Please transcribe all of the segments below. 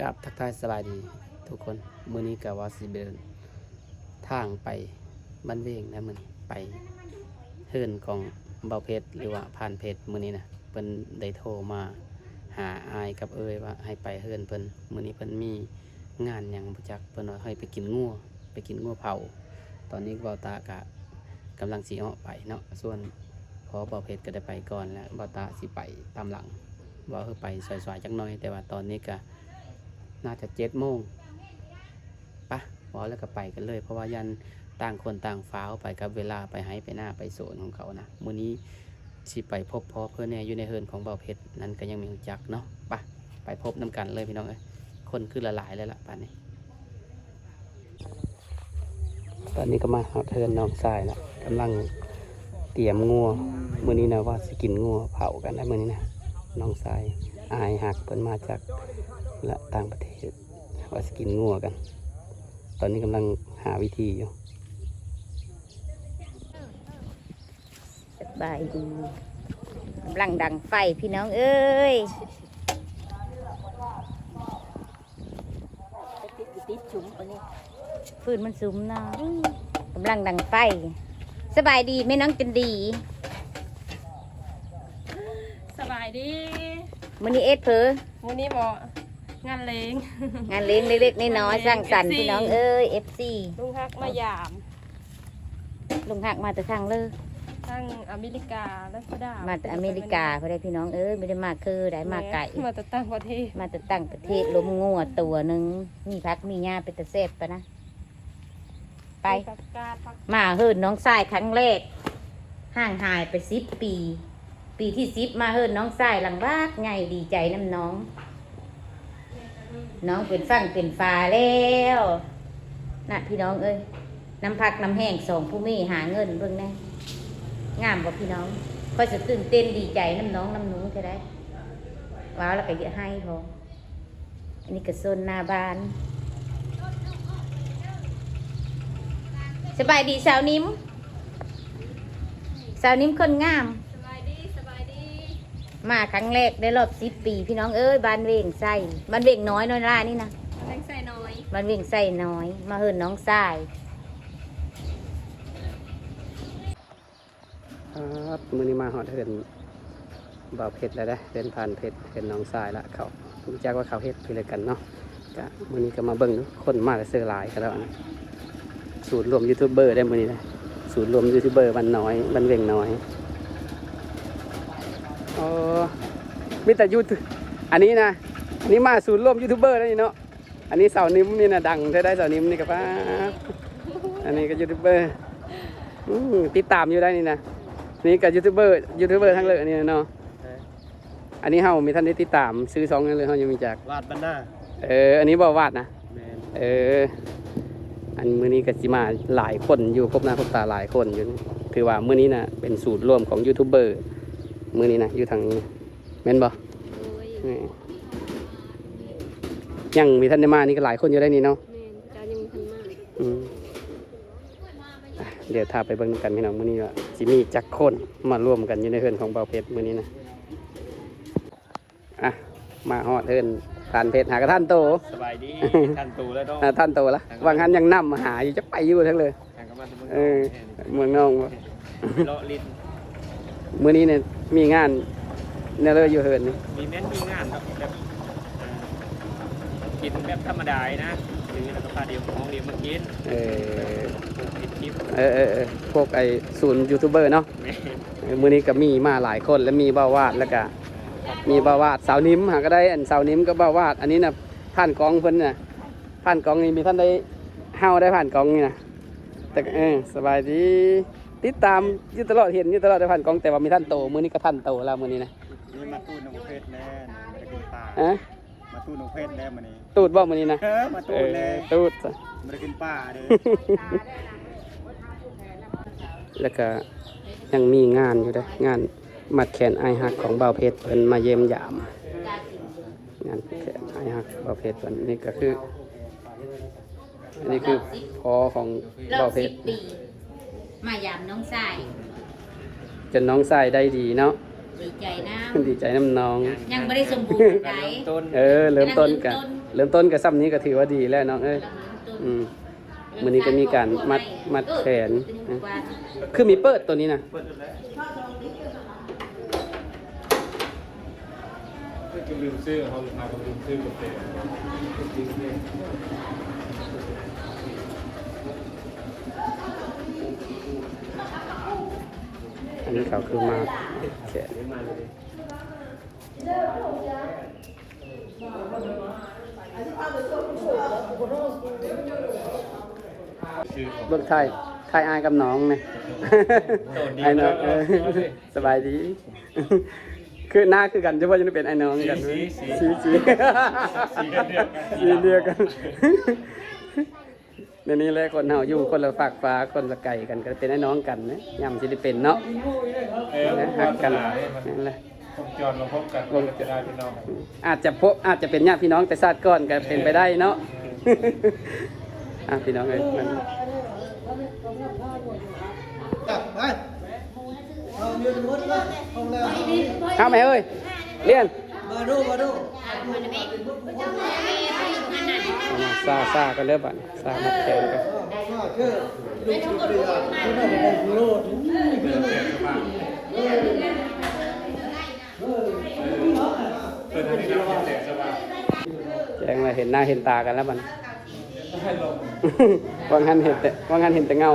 กับทักทายสบายดีทุกคน มือนี้ก็ว่าสิเดิน ทางไปบ้านเวงนะมือนี้ไปเฮิรนของเบาเพชรหรือว่าผ่านเพชรมือนี้นะเพิ่นได้โทรมาหาอายกับเอ้ยว่าให้ไปเฮิรนเพิ่นมือนี้เพิ่นมีงานหยังบ่จักเพิ่นว่าให้ไปกินงัวไปกินงัวเผา ตอนนี้เบาตากะกำลังสิออกไปเนาะส่วนพอเบาเพชรก็ได้ไปก่อนแล้วเบาตาสิไปตามหลังว่าเออไปสวยๆจักหน่อย แต่ว่าตอนนี้ก็ น่าจะเจ็ดโมงปะบอแล้วก็ไปกันเลย เพราะว่ายันต่างคนต่างฟ้าวไปกับเวลาไปให้ไปหน้าไปโซนของเขานะมื้อนี้สิไปพบพ่อเพื่อนแน่อยู่ในเฮิรนของเบาเพชรนั่นก็ยังมีจักเนาะปะไปพบน้กันเลยพี่น้องเอ้ยคนคือละหลายเลยล่ะป่านนี้ ตอนนี้ก็มาหาเทินน้องทรายแล้วกำลังเตรียมงัวมื้อนี้นะว่าสิกินงัวเผากันนะมื้อนี้นะ น้องสายอายหักเพิ่นมาจากละต่างประเทศว่าสกินงัวกัน ตอนนี้กำลังหาวิธีอยู่สบายดีกำลังดังไฟพี่น้องเอ้ยฟืนมันสุมเนาะกำลังดังไฟ สบายดีไหม่น้องจันดี สบายดี มื้อนี้เอ็ดเพอวันนี้บอกงานเลง งานเลี้ยงเล็กๆน้อยๆสร้างสรรค์ FC พี่น้องเอ้ย FC ลุงฮักมายามลุงหักมาแต่ทางเลยทั้งอเมริกาและก็ดาวมาแต่อเมริกาพอได้พี่น้องเอ้ยไม่ได้มาคือได้มาไก่มาแต่ต่างประเทศมาแต่ตั้งประเทศลมงัวตัวหนึ่งมีพักมีหญ้าเป็นตะเซฟปะนะไป กับกาดพักมาเฮิรนน้องทรายครั้งแรกห่างหายไปสิบปี ปีที่สิบมาเฮิรนน้องทรายหลังรักไงดีใจน้ำน้อง น้องเป็นฟังเป็นฟ้าแล้วน่ะพี่น้องเอ้ยน้ำพักน้ำแห้งสองผู้มีหาเงินเบิ่งแน่งามกว่าพี่น้องคอยจะตื่นเต้นดีใจน้ำน้องน้ำหนูจะได้ว้าวแล้วก็เยอะให้พออันนี้ก็โซนหน้าบ้านสบายดีสาวนิ้มสาวนิ้มคนงาม สบายดีสบายดี มาครั้งแรกได้รอบสิบปี พี่น้องเอ้ยบ้านเวงไส้บ้านเวงน้อยน้อยล่านี่นะแรงใส่น้อยบ้านเวงไส้น้อย มาเฮิรนน้องทรายครับมื้อนี้มาหอดเฮิรนบ่าวเพชรแล้วนะเดินผ่านเพชรเห็นน้องทรายละเขารู้จักว่าเขาเฮ็ดคืออะไรกันเนาะก็มื้อนี้ก็มาเบิ่งเนาะคนมาแต่เสื้อหลายกันแล้วนะสูตรรวมยูทูบเบอร์ได้มื้อนี้นะสูตรรวมยูทูบเบอร์บ้านน้อยบ้านเวงน้อย อ๋อมีแต่ยูทูอันนี้นะอันนี้มาสูตรรวมยูทูบเบอร์แล้วนี่เนาะอันนี้เสานิ้มนี่นะดังได้ได้เสานิ้มนี่กับป้าอันนี้ก็ยูทูบเบอร์อืมติดตามอยู่ได้นี่นะนี่กับยูทูบเบอร์ยูทูบเบอร์ทั้งเลยนี่นะเนาะอันนี้เฮามีท่านได้ติดตามซื้อสองนั่นเลยเฮายังมีจักวาดบันหน้าเอออันนี้บ่วาดนะแมนเออ อันมื้อนี้ก็สิมาหลายคนอยู่ครบหน้าครบตาหลายคนอยู่นี่ถือว่ามื้อนี้น่ะเป็นสูตรร่วมของยูทูบเบอร์ มื้อนี้นะอยู่ทางนี้นะแม่นบ่โอ้ยนี่ยังมีท่านได้มานี่ก็หลายคนอยู่ได้นี่เนาะแมนเจ้ายังทันมากอืมอะเดี๋ยวถ้าไปเบิ่งกันพี่น้องมื้อนี้ว่าสิมีจักคนมาร่วมกันอยู่ในเฮือนของเบาเพชรมื้อนี้นะอะมาฮอดเฮือนทานเพชรหากระท่านโตสบายดีทันตูแล้วต้องอ่าท่านโตละวางหันยังนำมาหาอยู่จะไปอยู่ทั้งเลยทางกำมันเออเมืองน้องบ่เลาะลิ้น มื้อนี้เนี่ยมีงานเนี่ยเลยอยู่เฮือนนี่มีแม่นมีงานครับแบบอ่ากินแบบธรรมดานะหรือแล้วก็พาเดียวของเดียวมากินเออติดคลิปเออเออเออพวกไอ้ศูนย์ยูทูบเบอร์เนาะแม่นเออมื้อนี้ก็มีมาหลายคนแล้วมีเบ้าวาดแล้วก็มีเบ้าวาดสาวนิ้มหาก็ได้อันสาวนิ้มก็เบ้าวาด อันนี้น่ะผ่านกองเพิ่นน่ะผ่านกองนี่มีท่านได้เฮาได้ผ่านกองนี่นะแต่ก็เออสบายดี ติดตามอยู่ตลอดเห็นอยู่ตลอดได้ผ่านกองแต่ว่ามีท่านโตมื้อนี้ก็ท่านโตแล้วมื้อนี้นะนี่มาตู้นงเพชรแน่มากินปลาเอะมาตู้นงเพชรแน่มานี่ตูดบ่มื้อนี้นะเออมาตู้เอแน่อตูดมากินปลาเด้อแล้วก็ยังมีงานอยู่เด้องานมัดแขนไอายหักของบ่าวเพชรเพิ่นมาเยี่ยมยาม งานแขนไอายหักบ่าวเพชรเพิ่นนี่ก็คือ อันนี้คือพอของรอบ่าบวเพสิชบรปี มายามน้องทรายจนน้องชายได้ดีเนาะมดีใจนะดีใจน้ำน้อง ยังไม่ได้สมบูรณ์ใจเริ่มต้นเออ เริ่มต้นกันเริ่มต้นกับซ้ำนี้ก็ถือว่าดีแล้วน้องเอ้ยอืมมื้อนี้ก็มีการมัดมัดแขน คือมีเปิดตัวนี้นะเปิดจนแล้วไม่จะลืมซื้อเขาพาเขาลืมซื้อกาแฟ อันนี้เขาคือมาแขนเดี๋ยวมาเลยชื่อของเบิ่งไทยไทยอายกับน้องนะโดดดีไอ้น้องแล้วเออเอาสิสบายดี คือหน้าคือกันจะว่าจะเป็นไอ้น้องกันสีสีสีสีสีเดียวกันสี เดียวกันในนี้แหละคนเฮาอยู่คนละฝากฟ้าคนละไก่กันก็เป็นไอ้น้องกันนะย่ำสิได้เป็นเนาะเออนะหัหักกกักันนมันนั่นแหละคงจรมาพบกันก็จะได้พี่น้อง อาจจะพบอาจจะเป็นญาติพี่น้องแต่ชาติก่อนก็เป็นไปได้เนาะอะพี่น้องเอ้ยมันจับไปเอาเงินหมดละเอาแล้วเอาไหมเอ้ยเรียน มาดูมาดูเอามาซาซากันเริ่มบัดซามัดแขนกันก็คือลูกศิษย์เดียวที่นั่นได้โลดเปิดทางนี้เราแจ้งมาเห็นหน้าเห็นตากันแล้วบัดให้ลงว่างานเห็นแต่ว่างานเห็นแต่เงา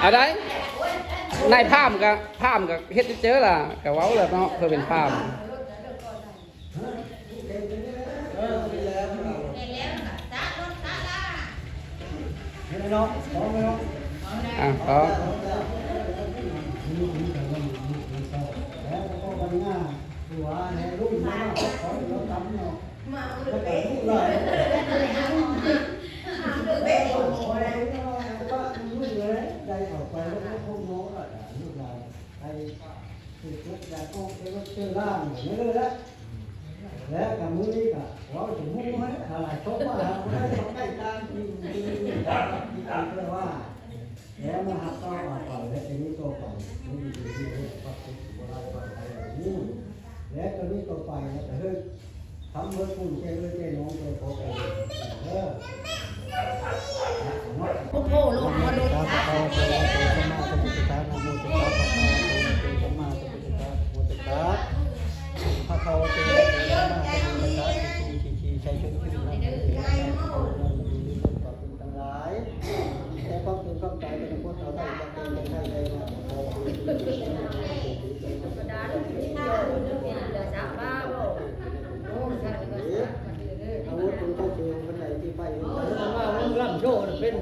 เอาได้นายภาพกับภาพกับเฮ็ดเจอล่ะกับเว้าแล้วเนาะเพื่อเป็นภาพเออดีแล้วเห็นไหมเนาะพร้อมไหมเนาะอะขอแล้วก็วันหน้าหัวแห่รุ่งมาข อเราทำเนาะมาลูกเลยได้อกไปแล้วพวกน้องอะลูกหลานไอ้คือทุกอย่างก็เป็นเชื่อร่างไม่เลยละแล้วกับมือนี่ก็ว่าถึงมุ่งไหมอะไรชกว่าได้ทำได้ตามจริงจริงจริงเพื่อว่าแล้วมาหักต่อออกไปและตัวนี้ตัวไปนี่คือที่เรียกว่าเป็นโบราณความไทยแบบนี้และตัวนี้ตัวไปแล้วแต่เฮ้ย ทำเมื่อคุณเจ้าเจ้าน้องตัวโตไปเออโอ้โหลูกมาดูพระเจ้าพระเจ้าพระมาสมุทรสาครโมติกาพระมาพระมาสมุทรสาโมติกาพระเขาเจ้าพระมาสมุทรสาชีชีชีใช้ชุดขึ้นมาเองต่อเป็นทั้งหลายแต่ความเป็นความตายเป็นคนเอาได้จะเป็นได้ได้นะขอคุณอา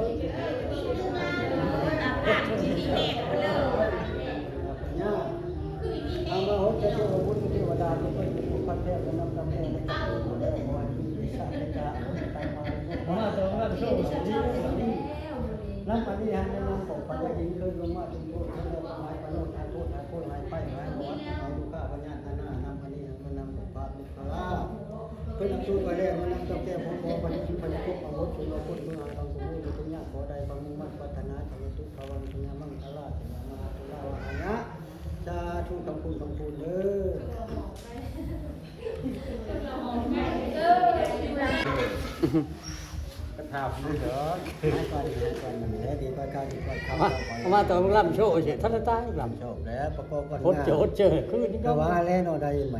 นี้น้ำปฏิหารในนามของปัญญาหญิงเคยลงมาถึงโทษทั้งหมดหมายปโนทายโทษทายโทษหมายไปหมายหัวหมาลูกค้าปัญญาหน้านำปฏิหารนำของพระมิตรลาเพื่อนำสู้ไปแล้วมันนำเจ้าแก้วของขอปฏิชิพยพกอาวุธสุนทรเมื่ออาทองสมุท รปัญญาขอใดบางมุ่งมั่นปรารถนาธรรมทุกภาวันปัญญามั่งคลาสนามาตุลาวานะสาธุคำคุณคำคุณเด้อกระ ถาบนี่เหรอให้ก่อนให้ก่อนมันแท้ดีกว่าการดีกว่าคำเอามาตอนลำโชว์เสร็จท่านตายล่ำชอบแล้วประกอบกันพดเจอเจอคืนนี้ก็ก็ว่าว่าแล้วเนาะได้ไหม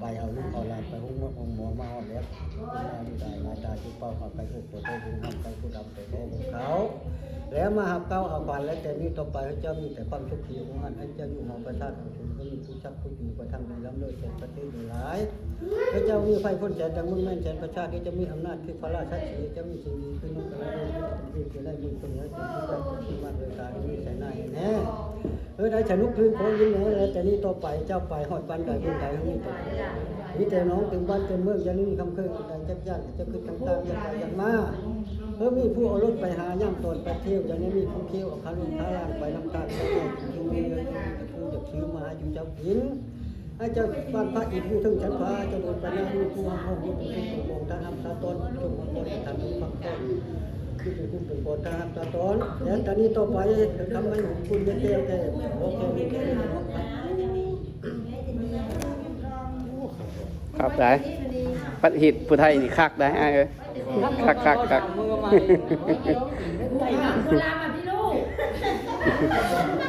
ไปเอาลูกเอาหลานไปห้องหมอมดอหมอมาหอดแล้วมาดีได้มาตาจุเป้าเขาไปคือปวดได้บุญทำไปคือดำไปโลของเขา แล้วมาหับเก้าเอาฝันแล้วแต่นี้ต่อไปให้เจ้ามีแต่ความสุขขีของอันให้เจ้าอยู่หอประทานของคุณก็มีผู้ชักผู้อยู่ประทังในล้ำเลิศแสนประเทศอยู่หลายพระเจ้ามีไฟพ้นแสนดังมุ่งแม่นแสนประชาที่จะมีอำนาจคือพระราชสีจะมีสิ่งดีขึ้นนั่นก็ได้ที่จะได้มีคนเหนี้สิ่งที่ได้ที่มาโดยการมีแสนนายแน่เออได้ฉันลุกขึ้นของยิ้มแน่แล้วแต่นี้ต่อไปเจ้าไปหอดปันใดบุญใดให้มีต่อมีแต่น้องถึงบ้านถึงเมืองจะนี่มีคำเคยใดจักยันจะขึ้นต่างๆอย่างไรอย่างมา เออมีผู้เอารถไปหาย่ำตนไปเที่ยวอย่างนี้มีผู้เที่ยวเอาขาลุงขาล่างไปน้ำตาลไปแก่กินมีเงินจะผู้จะซื้อมาอยู่เจ้ากินให้เจ้าบ้านพระอินทร์ผู้ถึงชั้นฟ้าจะเดินไปน้ามีผู้ห้องห้องผู้เป็นผู้โกงท่านทำตาตนจงมาบริทำเป็นพักตนคือเป็นผู้เป็นโกงท่านทำตาตนแล้วตอนนี้ต่อไปทำให้คุณเตี้ยวแก่โอเคมีแก่ครับได้ปัดหิตผู้ไทยนี่คักได้ไอ้ายเอ้ยคัก คักคักจะ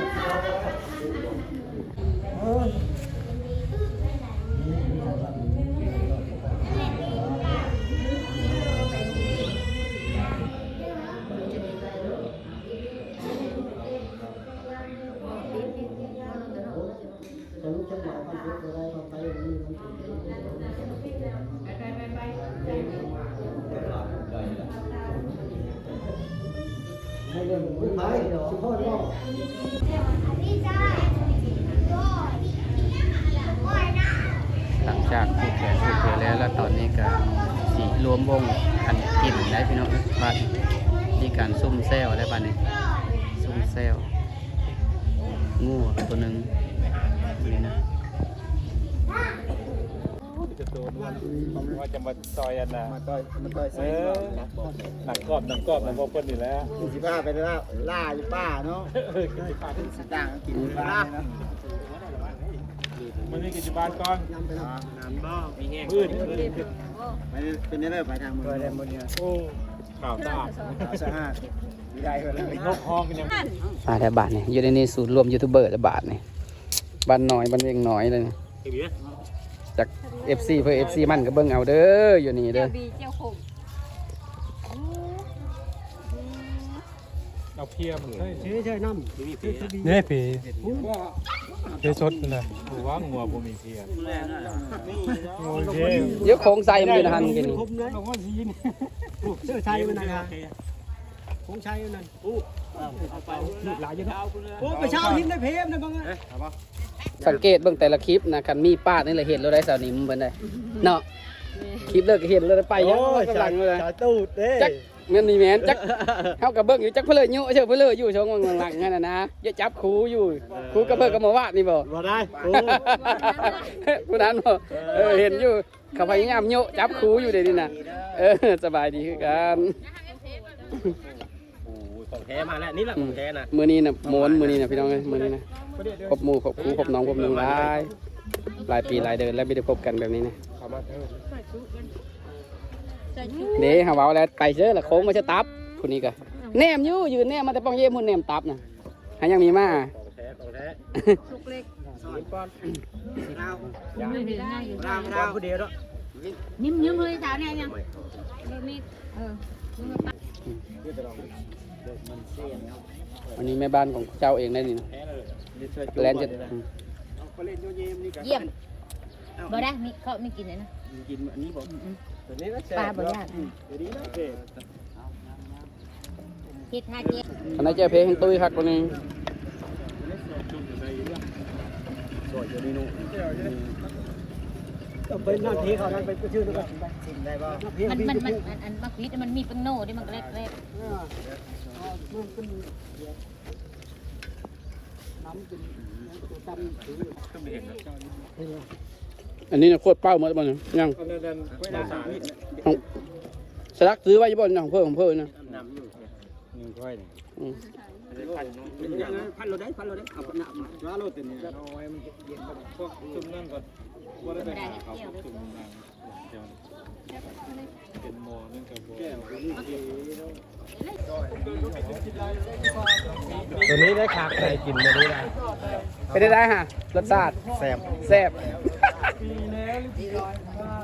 หลังจากผูกแขนผูกเรือแล้วแล้วตอนนี้ก็สีรวมวงกันกินได้พี่น้องบ้านนี่การซุ่มแซวได้บ้านนี้ซุ่มแซวงูตัวหนึ่งนี่นะ ว่าจะมาซอยอันน่ะมาต่อยมาต่อยเออหนังกรอบหนังกรอบหนังบอกเพิ่นนี่แหละสิบ้าไปล่าล่าอยู่ป้าเนาะสตางค์กินป้าเนาะมันมีกิจบานก่อนน้ำบ่มีแห้งพื้นไปเป็นเรื่องไปทางมือได้หมดเนี่ยโอ้ข่าวสะอาดสะอาดมีได้ก็แล้วนกห้องกันยังมาแล้วบาทนี่อยู่ในนี้ศูนย์รวมยูทูบเบอร์ละบาทนี่บ้านน้อยบ้านเวียงน้อยเลยนี่ จาก FC เพื่อ FC มันก็เบิ่งเอาเด้ออยู่นี่เจีเด้ยอวบีเจียวขมเอาเพียมเลยใช่ใช่น้ำเนี่ยปีเจสดเลยหัวงัวบ่มีเพียโอเคเดี๋ยวโค้งใส่มันอยู่นะฮันกันนี่คมเลยเสื้อชัยมันนะคงชัยนั่นโอ้หลายเยอะนะโอ้ประชาหินได้เพมนะบังอะ สังเกตเบิ่งแต่ละคลิปนะคันมีป้าดนี่แหละเห็นเราได้สาวนิมเบิ่นได้เนาะคลิปเลิกก็เห็นเราได้ไปยังกำลังเลยสายตูดเด้จักแม่นนี่แม่นจักเฮากับเบิ่งอยู่จักเพนเลยยุเชื่อเพนเลยอยู่ช่วงหลังๆนั่นน่ะนะอย่าจับครูอยู่ครูกับเบิ่งกับหมอวาดนี่บ่บ่ได้โอ้ผู้นั้นบ่เออเห็นอยู่เขาพยายามโยจับครูอยู่เดี๋ยวนี้น่ะเออสบายดีคือกันของแท้มาแล้วนี่แหละของแท้นะมื้อนี้น่ะโมนมื้อนี้น่ะพี่น้องเอ้ยมื้อนี้นะ ครบหมู่ครบครูครบน้องครบหนึ่งหลายหลายปีหลายเดือนแล้วไม่ได้พบกันแบบนี้นะเด้หาว้าแล้วไปเด้อละโค้งมาจะตับคนนี้ก็แนมอยู่ยืนแนมมาแต่ป้องเยี่ยมมุ่นแนมตับนะหายังมีมาของแท้ของแท้ลูกเล็กเราเราเราผู้เดียวเนาะนิ่มๆเลยสาวเนี่ยยังมีเออวันนี้แม่บ้านของเจ้าเองได้นี่นะ แลนจะอืมไปเล่นโยเยมนี่กันเยี่ยมบ่ได้มีเขาไม่กินเลยนะกินอันนี้บ่ตัวนี้ก็แซ่ปลาบ่ยากเดี๋ยวนี้นะเด้คิดห้าเจ็ดอันนั้นเจ้าเพลงตุ้ยคักวันนี้สวยอยู่นี่นู่นต้องเป็นหน้าที่เขานั่นเป็นชื่อนึงกินได้บ่หน้าที่มันพี่มันจะมันพูดอันอันมักวิดมันมีปังโน่ที่มันเล็กเล็กมันเป็นน้ำเป็นตัวตั้มถื อันนี้น่ะโคตรเป้าหมดบ่เนี่ยยังอันนั้นนั้นไว้ดาสานี่ของสลักซื้อไว้อยู่บ่เนยของเพิ่นของเพิ่นนะน้ำอยู่นี่ค่อยนี่อืมพันโลได้พันโลได้เอาหนักมาจ้าโลตัวนี้เอาไว้มันเย็นก่อนพวกซุ่มนั่นก่อนว่าได้ไปหาเขาพวกซุ่มนั่น เดี๋ยวเป็นหมอนั่นกับหมอตัวนี้ได้ขากใส่กินมาได้ไปได้ได้ฮะรสชาติแซ่บแซ่บ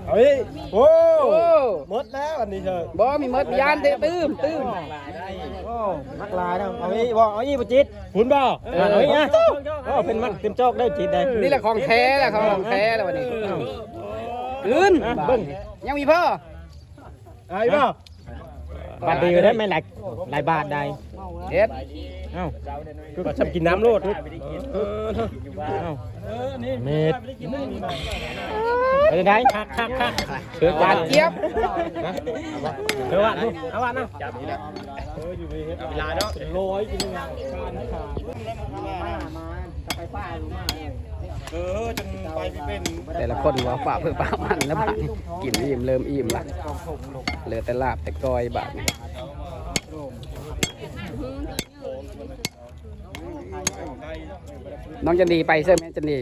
เฮ้ยโอ้มดแล้วอันนี้เถอบ่มีมดยานเตะตื้มตื้มโอ้มักลายแล้วเอาอีบ่เอาอีบ่จิตคุณบ่เอเอาอีนะโอ้เป็นมักเต็มจอกได้จิตได้นี่แหละของแท้แหละของแท้แล้ววันนี้ อื่นเบิ่งยังมีพ่อเอาอีบ่บาทดีอยู่ได้ไหมหลายหลายบาทได้เด็ดเอ้าคือก็ชอบกินน้ำโลดเออเถอะเอ้าเม็ดไปได้คักคักคักเถือหวานเจี๊ยบเถือว่าเอาว่านะจับนี่แหละเอออยู่เวลาเนาะเป็นร้อยกินงานการขา เออจนไปเป็นแต่ละคนว่าฝ่าเพื่อป้ามันแล้วบาดนี้กินอิ่มเริ่มอิ่มละเหลือแต่ลาบแต่กอยบาดนี้น้องจันดีไปใช่ไหมจันดี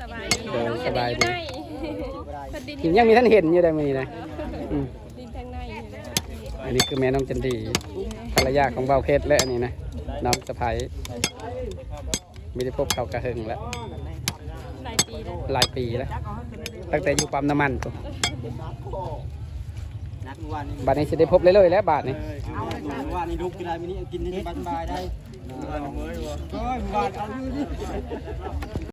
สบายเออสบายดีพัดดินกินยังมีท่านเห็นอยู่ได้มีนะอืมดินทางในอยู่นะอันนี้คือแม่น้องจันดีภรรยาของเบาเพชรและอันนี้นะน้องสะพ้าย ไม่ได้พบเขากระหึงแล้วหลายปีแล้วหลายปีแล้ว ตั้งแต่อยู่ปั๊มน้ำมันตัวบาทนี้จะได้พบเลยๆแล้วบาทนี้ว่านี่ลุกกินอะไรมินี่กินนี่สบายๆได้เมื่อยวะเฮ้ยมึงว่าเอาอยู่นี่